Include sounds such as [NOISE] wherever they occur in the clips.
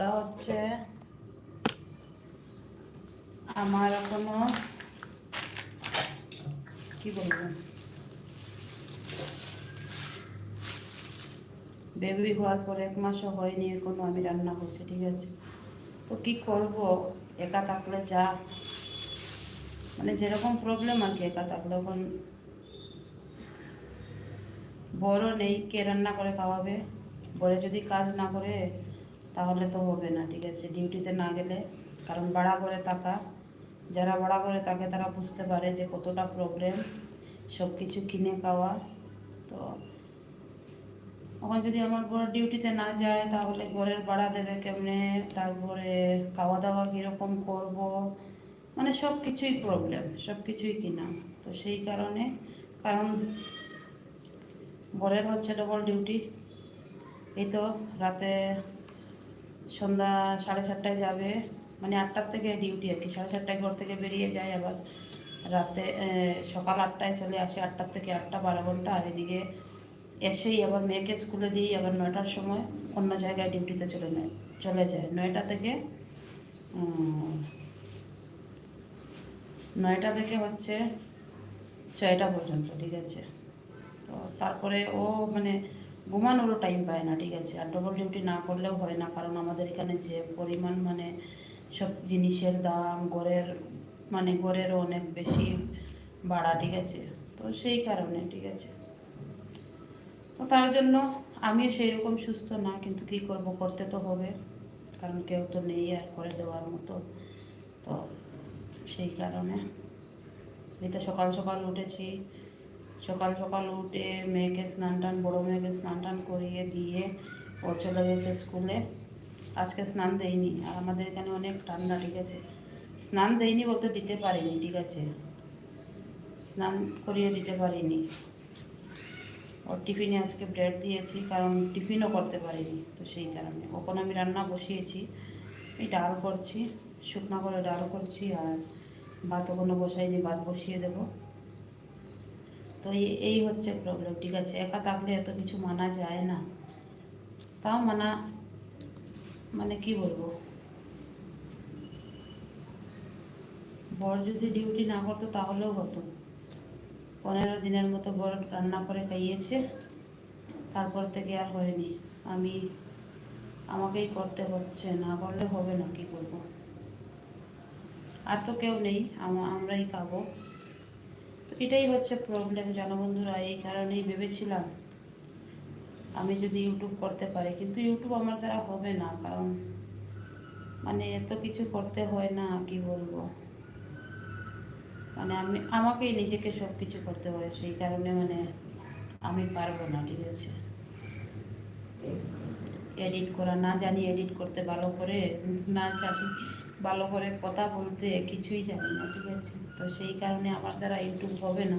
কথা হচ্ছে, আমার এখনও কি বলব? বেবি হওয়ার পর এক মাসও হয়নি এখনও আমি রান্না করছি, ঠিক আছে? তো কি করব? একা থাকলে যা। মানে যেরকম প্রবলেম আর কি, একা থাকলে। এখন বড় নেই, কে রান্না করে খাওয়াবে? বড় যদি কাজ না করে তাহলে তো হবে না, ঠিক আছে? ডিউটিতে না গেলে, কারণ বাড়া করে থাকা, যারা বাড়া করে থাকে তারা বুঝতে পারে যে কতটা প্রবলেম সব কিছু কিনে খাওয়া। তো এখন যদি আমার বড় ডিউটিতে না যায়, তাহলে ঘরের ভাড়া দেবে কেমনে? তারপরে খাওয়া দাওয়া কীরকম করব? মানে সব কিছুই প্রবলেম সব কিছুই কিনা। তো সেই কারণে, কারণ বরের হচ্ছে ডবল ডিউটি এই তো রাতে সন্ধ্যা সাড়ে সাতটায় যাবে। মানে আটটার থেকে ডিউটি আর কি, সাড়ে সাতটায় ঘর থেকে বেরিয়ে যায় আবার রাতে সকাল আটটায় চলে আসে, আটটার থেকে আটটা বারো ঘণ্টা। আর এদিকে এসেই আবার মেয়েকে স্কুলে দিই আবার নয়টার সময় অন্য জায়গায় ডিউটিতে চলে নেয়, চলে যায়। নয়টা থেকে নয়টা থেকে হচ্ছে ছয়টা পর্যন্ত, ঠিক আছে? তো তারপরে ও মানে ঘুমানোরও টাইম পায় না, ঠিক আছে? আর ডবল ডিউটি না করলেও হয় না, কারণ আমাদের এখানে যে পরিমাণ মানে সব জিনিসের দাম গড়ের মানে গড়েরও অনেক বেশি বাড়া, ঠিক আছে? তো সেই কারণে, ঠিক আছে? তো তার জন্য আমিও সেই রকম সুস্থ না, কিন্তু কী করব, করতে তো হবে, কারণ কেউ তো নেই আর করে দেওয়ার মতো। তো সেই কারণে। তো সকাল সকাল উঠেছি সকাল সকাল উঠে মেয়েকে স্নান টান, বড়ো মেয়েকে স্নান টান করিয়ে দিয়ে ও চলে গেছে স্কুলে আজকে স্নান দেয়নি, আর আমাদের এখানে অনেক ঠান্ডা, ঠিক আছে? স্নান দেয়নি বলতে দিতে পারিনি, ঠিক আছে? স্নান করিয়ে দিতে পারিনি। ওর টিফিনে আজকে ব্রেড দিয়েছি, কারণ টিফিনও করতে পারিনি, তো সেই কারণে। ওখানে আমি রান্না বসিয়েছি, এই ডাল করছি, শুকনো করে ডাল করছি, আর ভাত ওখানে বসাইনি, ভাত বসিয়ে দেবো। তো এই হচ্ছে প্রবলেম ঠিক আছে? একা থাকলে এত কিছু মানা যায় না। তাও মানা মানে কি বলব? বর যদি ডিউটি না করতো তাহলেও হতো। পনেরো দিনের মতো বর রান্না করে খাইয়েছে, তারপর থেকে আর হয়নি। আমি, আমাকেই করতে হচ্ছে, না করলে হবে না, কি করব? আর তো কেউ নেই, আমা- আমরাই খাব। এটাই হচ্ছে প্রবলেম জনবন্ধুরা এই কারণেই ভেবেছিলাম আমি যদি ইউটিউব করতে পারি, কিন্তু ইউটিউব আমার দ্বারা হবে না, কারণ মানে এত কিছু করতে হয় না, কি বলব? মানে আমি, আমাকেই নিজেকে সব কিছু করতে হয়, সেই কারণে মানে আমি পারব না, ঠিক আছে? এডিট করা, না জানি এডিট করতে ভালো করে, না জানি ভালো করে কথা বলতে কিছুই জানি না, ঠিক আছে? তো সেই কারণে আমার দ্বারা ইউটিউব হবে না।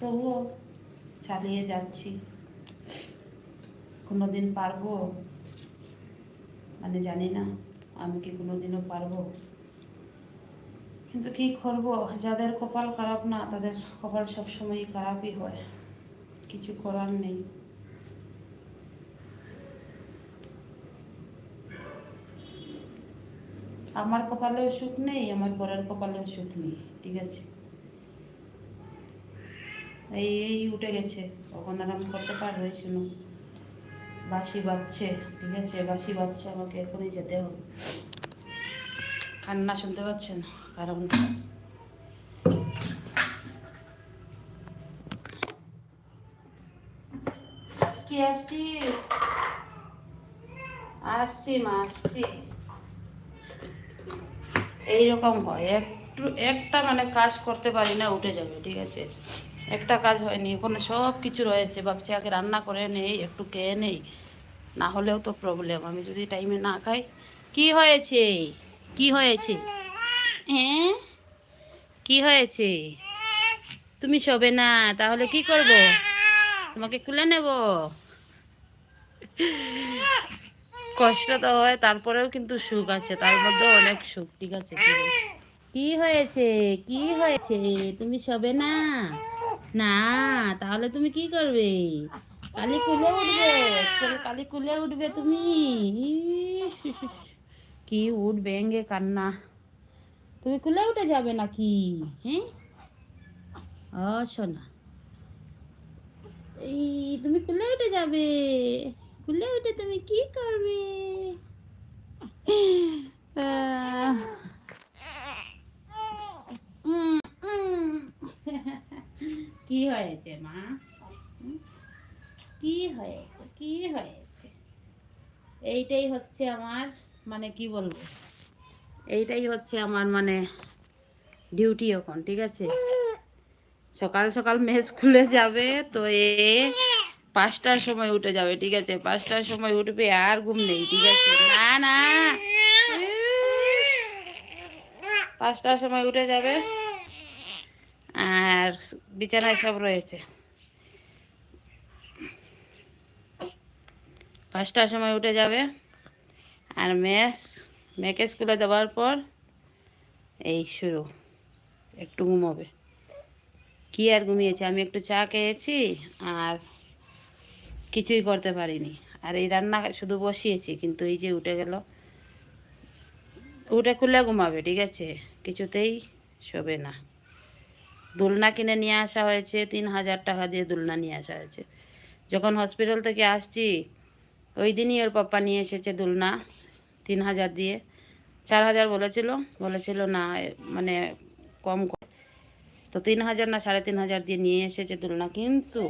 তবুও চালিয়ে যাচ্ছি। কোনো দিন পারব? মানে জানি না, আমি কি কোনো দিনও পারব? কিন্তু কি করব? যাদের কপাল খারাপ না, তাদের কপাল সবসময়ই খারাপই হয়। কিছু করার নেই। আমার কপালেও সুখ নেই, আমার বরের কপালেও সুখ নেই, ঠিক আছে? এই এই উঠে গেছে, কখন আর আমি করতে পারবে শুনো? বাসি বাজছে, ঠিক আছে? বাসি বাজছে, আমাকে এখনই যেতে হবে। কান্না শুনতে পাচ্ছেন? কারণ আসছি। আসছি মা, আসছি। এইরকম হয়। একটু, একটা মানে কাজ করতে পারি না, উঠে যাবে, ঠিক আছে? একটা কাজ হয়নি ওখানে সব কিছু রয়েছে। ভাবছি আগে রান্না করে নেই, একটু খেয়ে নেই। না হলেও তো প্রবলেম আমি যদি টাইমে না খাই, কি হয়েছে? কি হয়েছে? হ্যাঁ? কি হয়েছে? তুমি শোবে না, তাহলে কি করব? তোমাকে খুলে নেব? কষ্ট তো হয়, তারপরেও কিন্তু সুখ আছে, তার মধ্যে অনেক সুখ, ঠিক আছে? কি হয়েছে? কি হয়েছে? তুমি সবে না? না, তাহলে তুমি কি করবে? কালি কুলে উঠবে কালি কুলে উঠবে তুমি। কি উঠবে এঙ্গে কান্না। তুমি কুলে উঠে যাবে নাকি? হ্যাঁ? ও, শোনা। এই, তুমি কুলে উঠে যাবে। কুলে উঠে তুমি কি করবে। কি হয়েছে, মা? কি হয়েছে কি হয়েছে এইটাই হচ্ছে আমার মানে কি বলব এইটাই হচ্ছে আমার মানে ডিউটি এখন, ঠিক আছে সকাল সকাল মেস খুলে যাবে, তো এ পাঁচটার সময় উঠে যাবে, ঠিক আছে? পাঁচটার সময় উঠবে, আর ঘুম নেই, ঠিক আছে? না না। পাঁচটার সময় উঠে যাবে, আর বিছানায় সব রয়েছে। পাঁচটার সময় উঠে যাবে, আর মেস, মেয়েকে স্কুলে দেওয়ার পর এই শুরু, একটু ঘুমোবে। কি আর ঘুমিয়েছে? আমি একটু চা খেয়েছি, আর কিছুই করতে পারিনি। আর এই রান্না শুধু বসিয়েছি, কিন্তু এই যে উঠে গেল, উঠে খুলে ঘুমাবে, ঠিক আছে? কিছুতেই শোবে না। দোলনা কিনে নিয়ে আসা হয়েছে, তিন হাজার টাকা দিয়ে দোলনা নিয়ে আসা হয়েছে। যখন হসপিটাল থেকে আসছি, ওই দিনই ওর পাপ্পা নিয়ে এসেছে দোলনা, তিন হাজার দিয়ে। চার হাজার বলেছিল বলেছিল না মানে কম তো তিন হাজার না সাড়ে তিন হাজার দিয়ে নিয়ে এসেছে দোলনা, কিন্তু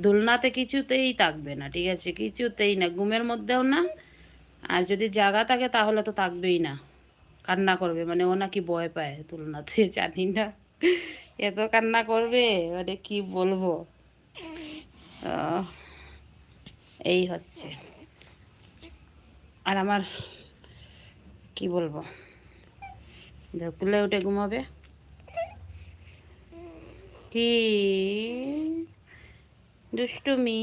দোলনাতে কিছুতেই থাকবে না, ঠিক আছে? কিছুতেই না, ঘুমের মধ্যেও না। আর যদি জায়গা থাকে তাহলে তো থাকবেই না। কান্না করবে মানে ও নাকি ভয় পায় দোলনাতে, [LAUGHS] জানি না। এত কান্না করবে মানে কি বলব? এই হচ্ছে। আর আমার, কি বলব? কুলে উঠে ঘুমাবে। কি? দুষ্টুমি।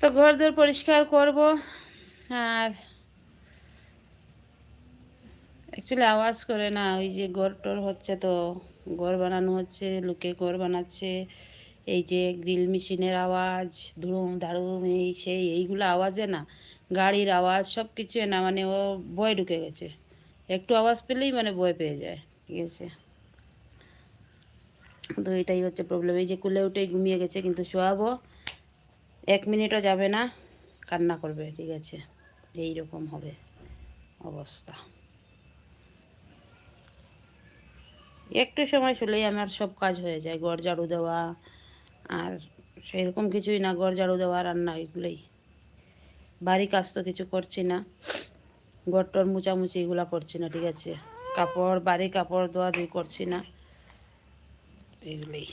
তো ঘর দর পরিষ্কার করব, আর অ্যাকচুয়ালি আওয়াজ করে না, ওই যে ঘর টর হচ্ছে তো, ঘর বানানো হচ্ছে, লোকে ঘর বানাচ্ছে, এই যে গ্রিল মেশিনের আওয়াজ ধুম ধাড়ুম এই সেই, এইগুলো আওয়াজে না, গাড়ির আওয়াজ সব কিছু না মানে ও ভয় ঢুকে গেছে। একটু আওয়াজ পেলেই মানে ভয় পেয়ে যায়, ঠিক আছে? তো এটাই হচ্ছে প্রবলেম এই যে কুলে উঠেই ঘুমিয়ে গেছে, কিন্তু শোয়াবো। এক মিনিটও যাবে না, কান্না করবে, ঠিক আছে? এই রকম হবে অবস্থা। একটু সময় শুলেই আমার সব কাজ হয়ে যায় ঘর ঝাড়ু দেওয়া, আর সেরকম কিছুই না ঘর ঝাড়ু দেওয়া, রান্না, এগুলোই। বাড়ি কাজ তো কিছু করছি না ঘর টর মুচামুচি এগুলো করছি না, ঠিক আছে? কাপড়, বাড়ি কাপড় ধোয়া ধুই করছি না। এগুলোই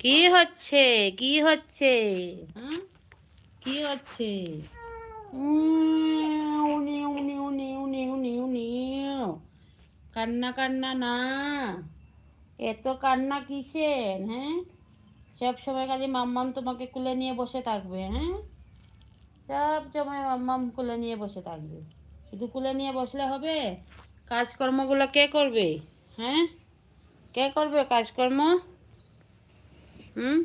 কি হচ্ছে? কি হচ্ছে? কি হচ্ছে। কান্না কান্না না। এত কান্না কিসের হ্যাঁ? সব সময় খালি মাম্মাম তোমাকে কুলে নিয়ে বসে থাকবে হ্যাঁ? সব সময় মাম্মাম কুলে নিয়ে বসে থাকবে। শুধু কুলে নিয়ে বসলে হবে? কাজকর্মগুলো কে করবে হ্যাঁ? কে করবে কাজকর্ম? হুম?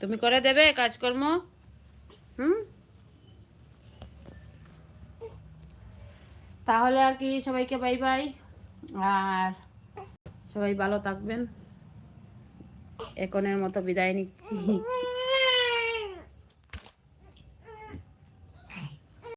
তুমি করে দেবে কাজকর্ম? হুম? তাহলে আর কি, সবাইকে বাই বাই। আর সবাই ভালো থাকবেন। এখনের মতো বিদায় নিচ্ছি।